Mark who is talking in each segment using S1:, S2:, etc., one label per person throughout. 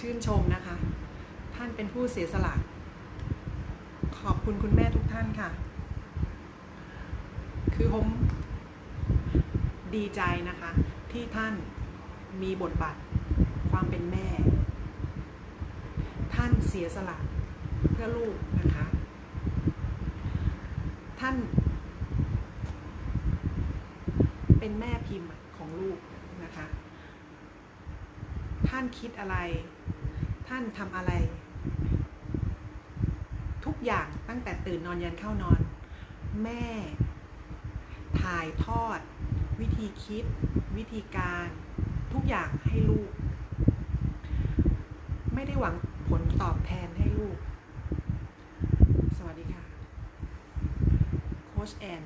S1: ชื่นชมนะคะ ท่านเป็นผู้เสียสละ ขอบคุณคุณแม่ทุกท่านค่ะ คือผมดีใจนะคะ ที่ท่านมีบทบาทความเป็นแม่ ท่านเสียสละเพื่อลูกนะคะ ท่าน เป็นแม่พิมพ์ของลูกนะคะานคิดอะไร ท่านทำอะไร ทุกอย่างตั้งแต่ตื่นนอนยันเข้านอน แม่ ถ่ายทอด วิธีคิด วิธีการ ทุกอย่างให้ลูก ไม่ได้หวังผลตอบแทนให้ลูก สวัสดีค่ะ โค้ชแอน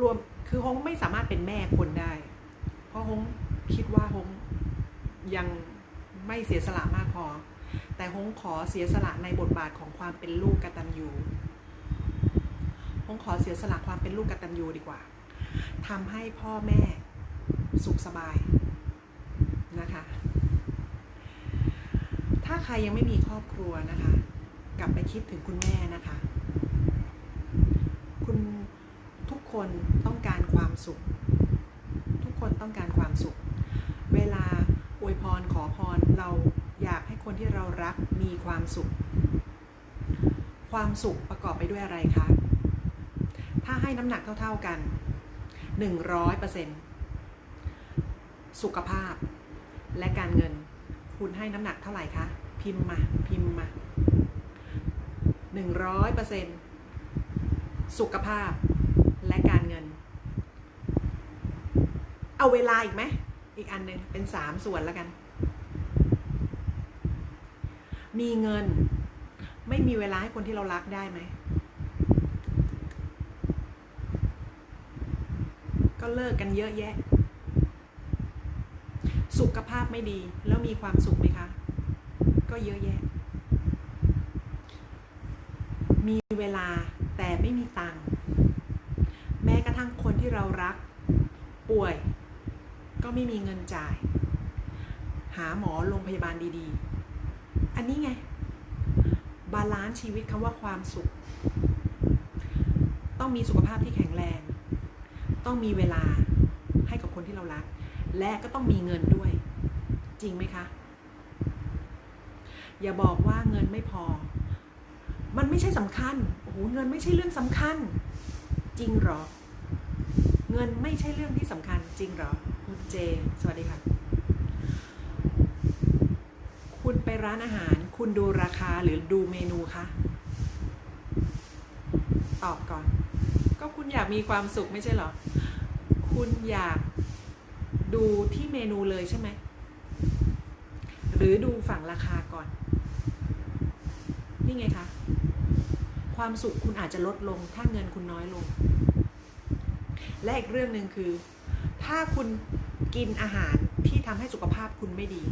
S1: รวมคือฮงไม่สามารถเป็นแม่คนได้ เพราะฮง คิดว่าฮงยังไม่เสียสละมากพอ แต่ฮงขอเสียสละในบทบาทของความเป็นลูกกตัญญูฮงขอเสียสละความเป็นลูกกตัญญูดีกว่าทำให้พ่อแม่สุขสบายนะคะ ถ้าใครยังไม่มีครอบครัวนะคะ กลับไปคิดถึงคุณแม่นะคะ คุณทุกคนต้องการความสุข ทุกคนต้องการความสุข เวลาอวยพรขอพรเราอยากให้คนที่เรารักมีความสุข ความสุขประกอบไปด้วยอะไรคะ ถ้าให้น้ำหนักเท่า ๆกัน 100%สุขภาพและการเงิน คุณให้น้ำหนักเท่าไหร่คะ พิมพ์มา พิมพ์มา100%สุขภาพและการเงิน เอาเวลาอีกไหม อีกอันหนึ่งเป็นสามส่วนแล้วกัน มีเงิน ไม่มีเวลาให้คนที่เรารักได้ไหม ก็เลิกกันเยอะแยะ สุขภาพไม่ดีแล้วมีความสุขไหมคะ ก็เยอะแยะ มีเวลาแต่ไม่มีตังค์แม้กระทั่งคนที่เรารักป่วย ก็ไม่มีเงินจ่าย หาหมอโรงพยาบาลดีๆ อันนี้ไง บาลานซ์ชีวิตคำว่าความสุข ต้องมีสุขภาพที่แข็งแรง ต้องมีเวลาให้กับคนที่เรารัก และก็ต้องมีเงินด้วย จริงไหมคะ อย่าบอกว่าเงินไม่พอ มันไม่ใช่สำคัญ โอ้โห เงินไม่ใช่เรื่องสำคัญ จริงหรอเงินไม่ใช่เรื่องที่สำคัญจริงหรอ เจสวัสดีค่ะ คุณไปร้านอาหาร คุณดูราคาหรือดูเมนูคะ ตอบก่อน ก็คุณอยากมีความสุขไม่ใช่เหรอ คุณอยากดูที่เมนูเลยใช่ไหม หรือดูฝั่งราคาก่อน นี่ไงคะ ความสุขคุณอาจจะลดลงถ้าเงินคุณน้อยลง และอีกเรื่องหนึ่งคือ ถ้าคุณ กินอาหารที่ทำให้สุขภาพคุณไม่ดี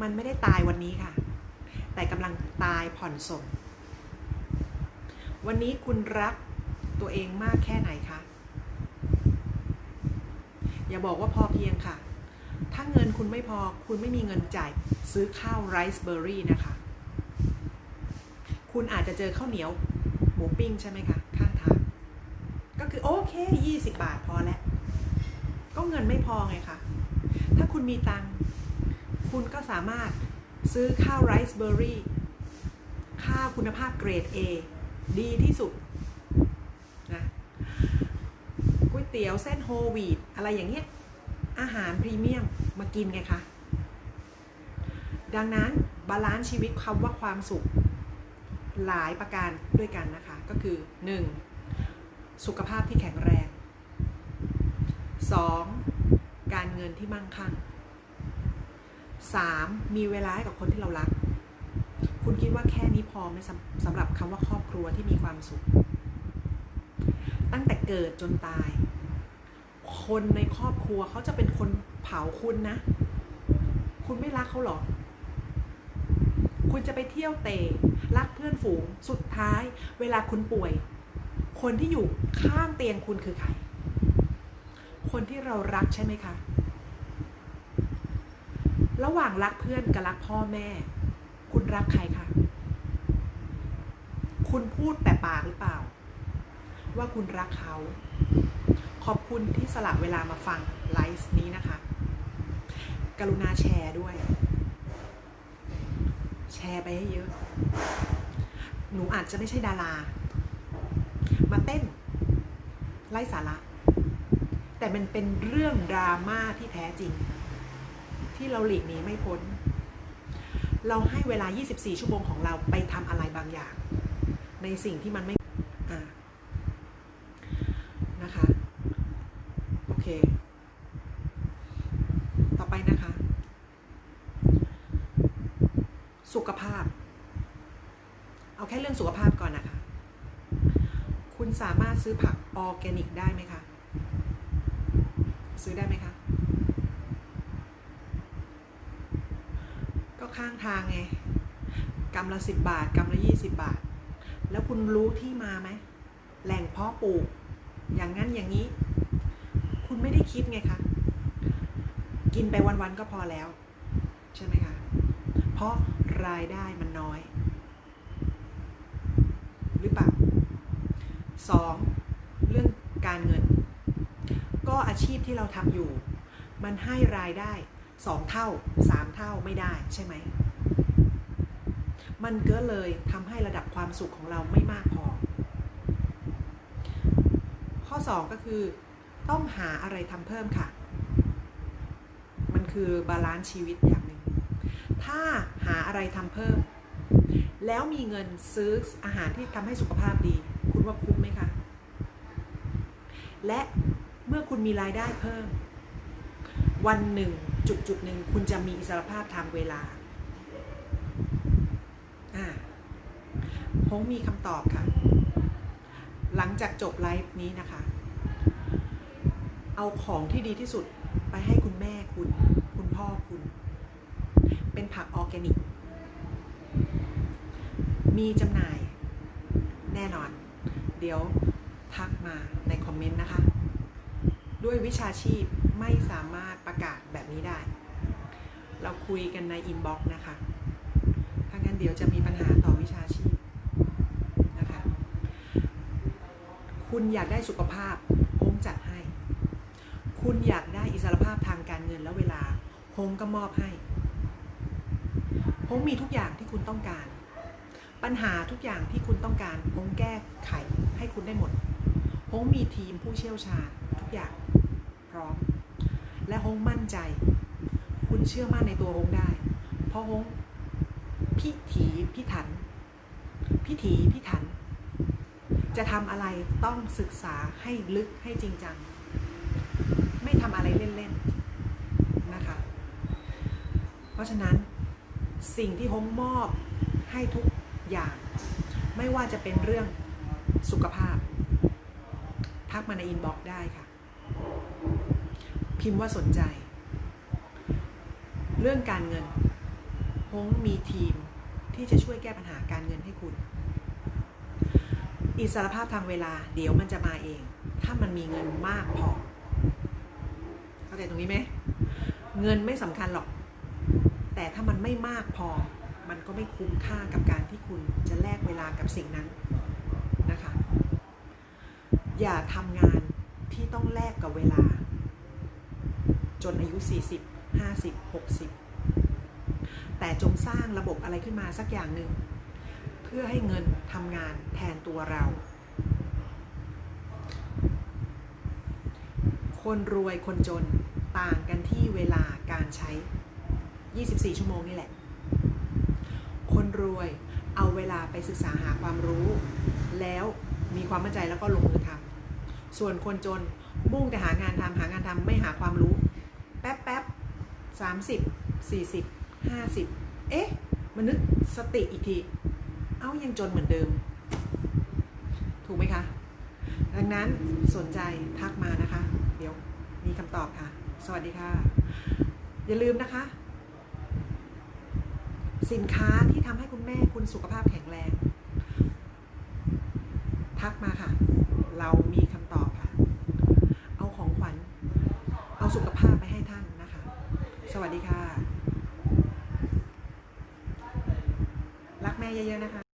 S1: มันไม่ได้ตายวันนี้ค่ะ แต่กำลังตายผ่อนส่ง วันนี้คุณรักตัวเองมากแค่ไหนคะ อย่าบอกว่าพอเพียงค่ะ ถ้าเงินคุณไม่พอคุณไม่มีเงินจ่ายซื้อข้าวไรซ์เบอร์รี่นะคะ คุณอาจจะเจอข้าวเหนียว หมูปิ้งใช่ไหมคะ ข้างทาง ก็คือโอเค 20 บาทพอแล้ว ก็เงินไม่พอไงคะถ้าคุณมีตังคุณก็สามารถซื้อข้าวไรซ์เบอร์รี่ข้าวคุณภาพเกรด A ดีที่สุดนะก๋วยเตี๋ยวเส้นโฮวีตอะไรอย่างเงี้ย อาหารพรีเมียมมากินไงคะ ดังนั้นบาลานซ์ชีวิตคำว่าความสุข หลายประการด้วยกันนะคะ ก็คือ 1. สุขภาพที่แข็งแรง 2. การเงินที่มั่งคั่ง 3. มีเวลาให้กับคนที่เรารัก คุณคิดว่าแค่นี้พอไหมสำหรับคำว่าครอบครัวที่มีความสุข ตั้งแต่เกิดจนตาย คนในครอบครัวเขาจะเป็นคนเผาคุณนะ คุณไม่รักเขาหรอคุณจะไปเที่ยวเตะรักเพื่อนฝูง สุดท้าย เวลาคุณป่วย คนที่อยู่ข้างเตียงคุณคือใคร คนที่เรารักใช่ไหมคะ ระหว่างรักเพื่อนกับรักพ่อแม่ คุณรักใครคะ คุณพูดแต่ปากหรือเปล่า ว่าคุณรักเขา ขอบคุณที่สละเวลามาฟังไลฟ์นี้นะคะ กรุณาแชร์ด้วย แชร์ไปให้เยอะ หนูอาจจะไม่ใช่ดารา มาเต้นไร้สาระ แต่มันเป็นเรื่องดราม่าที่แท้จริง ที่เราหลีกหนีไม่พ้น เราให้เวลา 24 ชั่วโมงของเราไปทำอะไรบางอย่าง ในสิ่งที่มันไม่นะคะ โอเค ต่อไปนะคะ สุขภาพ เอาแค่เรื่องสุขภาพก่อนนะคะ คุณสามารถซื้อผักออร์แกนิกได้ไหมคะ ซื้อได้ไหมคะ ก็ข้างทางไงกำละสิบบาทกำละยี่สิบบาท แล้วคุณรู้ที่มาไหม แหล่งเพาะปลูก อย่างนั้นอย่างนี้ คุณไม่ได้คิดไงคะ กินไปวันๆก็พอแล้ว ใช่ไหมคะ เพราะรายได้มันน้อย หรือเปล่าสองเรื่องการเงิน ก็อาชีพที่เราทำอยู่ มันให้รายได้สองเท่าสามเท่าไม่ได้ใช่ไหม มันก็เลยทำให้ระดับความสุขของเราไม่มากพอ ข้อ 2 ก็คือ ต้องหาอะไรทำเพิ่มค่ะ มันคือบาลานซ์ชีวิตอย่างหนึ่ง ถ้าหาอะไรทำเพิ่ม แล้วมีเงินซื้ออาหารที่ทำให้สุขภาพดี คุณว่าคุ้มไหมคะ และ เมื่อคุณมีรายได้เพิ่ม วันหนึ่งจุดจุดหนึ่งคุณจะมีอิสรภาพทางเวลาอ่าพงมีคำตอบค่ะ หลังจากจบไลฟ์นี้นะคะ เอาของที่ดีที่สุดไปให้คุณแม่คุณ คุณพ่อคุณ เป็นผักออร์แกนิก มีจำหน่าย แน่นอน เดี๋ยวทักมาในคอมเมนต์นะคะ ด้วยวิชาชีพไม่สามารถประกาศแบบนี้ได้ เราคุยกันในอินบ็อกซ์นะคะ ถ้างั้นเดี๋ยวจะมีปัญหาต่อวิชาชีพนะคะ คุณอยากได้สุขภาพโฮงจัดให้ คุณอยากได้อิสรภาพทางการเงินและเวลาโฮงก็มอบให้โฮงมีทุกอย่างที่คุณต้องการ ปัญหาทุกอย่างที่คุณต้องการโฮงแก้ไขให้คุณได้หมดโฮงมีทีมผู้เชี่ยวชาญทุกอย่าง ร้อม และฮงมั่นใจ คุณเชื่อมั่นในตัวฮงได้ เพราะฮงพิถีพิถัน พิถีพิถัน จะทำอะไรต้องศึกษาให้ลึกให้จริงจัง ไม่ทำอะไรเล่นๆนะคะ เพราะฉะนั้นสิ่งที่ฮงมอบให้ทุกอย่าง ไม่ว่าจะเป็นเรื่องสุขภาพ ทักมาในอินบ็อกซ์ได้ค่ะ พิมพ์ว่าสนใจ เรื่องการเงินฮงมีทีมที่จะช่วยแก้ปัญหาการเงินให้คุณ อิสรภาพทางเวลา เดี๋ยวมันจะมาเอง ถ้ามันมีเงินมากพอเข้าใจตรงนี้ไหมเงินไม่สำคัญหรอก แต่ถ้ามันไม่มากพอ มันก็ไม่คุ้มค่ากับการที่คุณจะแลกเวลากับสิ่งนั้นนะคะ อย่าทำงานที่ต้องแลกกับเวลา จนอายุ 40 50 60 แต่จงสร้างระบบอะไรขึ้นมาสักอย่างหนึ่งเพื่อให้เงินทำงานแทนตัวเรา คนรวยคนจนต่างกันที่เวลาการใช้ 24 ชั่วโมงนี่แหละ คนรวยเอาเวลาไปศึกษาหาความรู้ แล้วมีความมั่นใจแล้วก็ลงมือทำส่วนคนจนมุ่งแต่หางานทำหางานทำไม่หาความรู้ 30 40 50 เอ๊ะมานึกสติอีกที เอ้ายังจนเหมือนเดิม ถูกไหมคะ ดังนั้นสนใจทักมานะคะ เดี๋ยวมีคำตอบค่ะ สวัสดีค่ะ อย่าลืมนะคะ สินค้าที่ทำให้คุณแม่คุณสุขภาพแข็งแรง ทักมาค่ะ เรามีคำตอบ วัสดีค่ะ รักแม่เยอะๆนะคะ